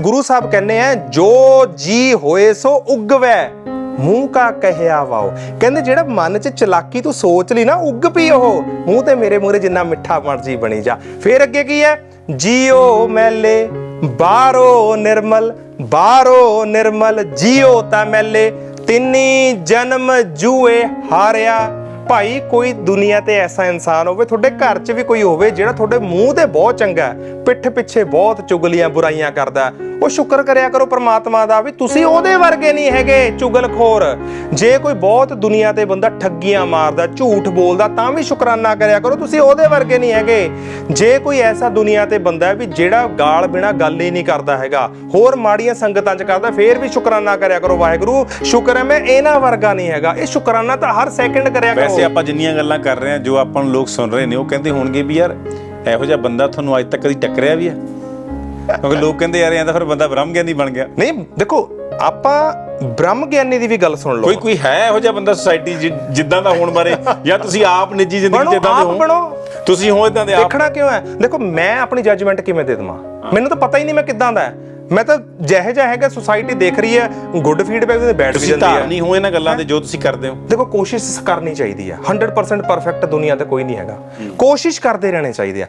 ਗੁਰੂ ਸਾਹਿਬ ਕਹਿੰਦੇ ਆ, ਜੋ ਜੀ ਹੋਏ ਸੋ ਉਗਵੈ। ਮੂੰਹ ਕਾ ਕਹਿਆ ਵਾਓ। ਕਹਿੰਦੇ ਜਿਹੜਾ ਮਨ 'ਚ ਚਲਾਕੀ ਤੂੰ ਸੋਚ ਲਈ ਨਾ, ਉੱਗ ਪਈ ਉਹ। ਮੂੰਹ ਤੇ ਮੇਰੇ ਮੂਹਰੇ ਜਿੰਨਾ ਮਿੱਠਾ ਮਰਜ਼ੀ ਬਣੀ ਜਾ। ਫੇਰ ਅੱਗੇ ਕੀ ਹੈ? ਜੀਓ ਮੈਲੇ ਬਾਹਰੋ ਨਿਰਮਲ ਬਾਹਰੋ ਨਿਰਮਲ, ਜੀਓ ਤਾਂ ਮੈਲੇ। ਤਿੰਨੀ ਜਨਮ ਜੂਏ ਹਾਰਿਆ। ਭਾਈ, ਕੋਈ ਦੁਨੀਆ ਤੇ ਐਸਾ ਇਨਸਾਨ ਹੋਵੇ, ਤੁਹਾਡੇ ਘਰ 'ਚ ਵੀ ਕੋਈ ਹੋਵੇ ਜਿਹੜਾ ਤੁਹਾਡੇ ਮੂੰਹ ਤੇ ਬਹੁਤ ਚੰਗਾ ਪਿੱਠ ਪਿੱਛੇ ਬਹੁਤ ਚੁਗਲੀਆਂ ਬੁਰਾਈਆਂ ਕਰਦਾ ਉਹ ਸ਼ੁਕਰ ਕਰਿਆ ਕਰੋ ਪ੍ਰਮਾਤਮਾ ਦਾ ਵੀ ਤੁਸੀਂ ਉਹਦੇ ਵਰਗੇ ਨਹੀਂ ਹੈਗੇ, ਚੁਗਲਖੋਰ। ਜੇ ਕੋਈ ਬਹੁਤ ਦੁਨੀਆ ਤੇ ਬੰਦਾ ਠੱਗੀਆਂ ਮਾਰਦਾ, ਝੂਠ ਬੋਲਦਾ, ਤਾਂ ਵੀ ਸ਼ੁਕਰਾਨਾ ਕਰਿਆ ਕਰੋ, ਤੁਸੀਂ ਉਹਦੇ ਵਰਗੇ ਨਹੀਂ ਹੈਗੇ। ਜੇ ਕੋਈ ਐਸਾ ਦੁਨੀਆ ਤੇ ਬੰਦਾ ਵੀ ਜਿਹੜਾ ਗਾਲ ਬਿਨਾ ਗੱਲ ਹੀ ਨਹੀਂ ਕਰਦਾ ਹੈਗਾ, ਹੋਰ ਮਾੜੀਆਂ ਸੰਗਤਾਂ 'ਚ ਕਰਦਾ, ਫੇਰ ਵੀ ਸ਼ੁਕਰਾਨਾ ਕਰਿਆ ਕਰੋ ਵਾਹਿਗੁਰੂ। ਸ਼ੁਕਰ ਹੈ ਮੈਂ ਇਹਨਾਂ ਵਰਗਾ ਨਹੀਂ ਹੈਗਾ। ਇਹ ਸ਼ੁਕਰਾਨਾ ਤਾਂ ਹਰ ਸੈਕਿੰਡ ਕਰਿਆ ਕਰੋ। ਵੈਸੇ ਆਪਾਂ ਜਿੰਨੀਆਂ ਗੱਲਾਂ ਕਰ ਰਹੇ ਹਾਂ, ਜੋ ਆਪਾਂ ਨੂੰ ਲੋਕ ਸੁਣ ਰਹੇ ਨੇ, ਉਹ ਕਹਿੰਦੇ ਹੋਣਗੇ ਵੀ ਯਾਰ ਇਹੋ ਜਿਹਾ ਬੰਦਾ ਤੁਹਾਨੂੰ ਅੱਜ ਤੱਕ ਕਦੀ ਟੱਕਰਿਆ ਵੀ ਹੈ? ਕਿਉਂਕਿ ਲੋਕ ਕਹਿੰਦੇ ਯਾਰ ਇਹ ਤਾਂ ਫਿਰ ਬੰਦਾ ਬ੍ਰਹਮ ਗਿਆਨੀ ਬਣ ਗਿਆ। ਨਹੀਂ ਦੇਖੋ ਆਪਾਂ ਬ੍ਰਹਮ ਗਿਆਨੀ ਦੀ ਵੀ ਗੱਲ ਸੁਣ ਲਓ। ਕੋਈ ਕੋਈ ਹੈ ਇਹੋ ਜਿਹਾ ਬੰਦਾ ਸੁਸਾਇਟੀ ਜਿੱਦਾਂ ਦਾ ਹੋਣ ਬਾਰੇ? ਜਾਂ ਤੁਸੀਂ ਆਪ ਨਿੱਜੀ ਜ਼ਿੰਦਗੀ ਚ ਇਦਾਂ ਦੇ ਹੋ? ਬਣੋ। ਤੁਸੀਂ ਹੋ ਇਦਾਂ ਦੇ ਆਪ? ਦੇਖਣਾ ਕਿਉਂ ਹੈ? ਦੇਖੋ ਮੈਂ ਆਪਣੀ ਜੱਜਮੈਂਟ ਕਿਵੇਂ ਦੇ ਦਵਾਂ? ਮੈਨੂੰ ਤਾਂ ਪਤਾ ਹੀ ਨਹੀਂ ਮੈਂ ਕਿੱਦਾਂ ਦਾ ਮੈਂ ਤਾਂ ਜਿਹੇ ਜਿਹਾ ਹੈਗਾ ਸੁਸਾਇਟੀ ਦੇਖ ਰਹੀ ਹੈ ਗੁੱਡ ਫੀਡਬੈਕ ਤੇ ਬੈਠ ਵੀ ਤੁਸੀਂ ਜਾਂਦੀ ਹੈ। ਧਾਰਨੀ ਹੋ ਇਹਨਾਂ ਗੱਲਾਂ ਦੇ ਜੋ ਤੁਸੀਂ ਕਰਦੇ ਹੋ। ਦੇਖੋ ਕੋਸ਼ਿਸ਼ ਕਰਨੀ ਚਾਹੀਦੀ ਹੈ। 100% ਪਰਫੈਕਟ ਦੁਨੀਆ ਤੇ ਕੋਈ ਨਹੀਂ ਹੈਗਾ। ਕੋਸ਼ਿਸ਼ ਕਰਦੇ ਰਹਿਣੇ ਚਾਹੀਦੇ ਆ।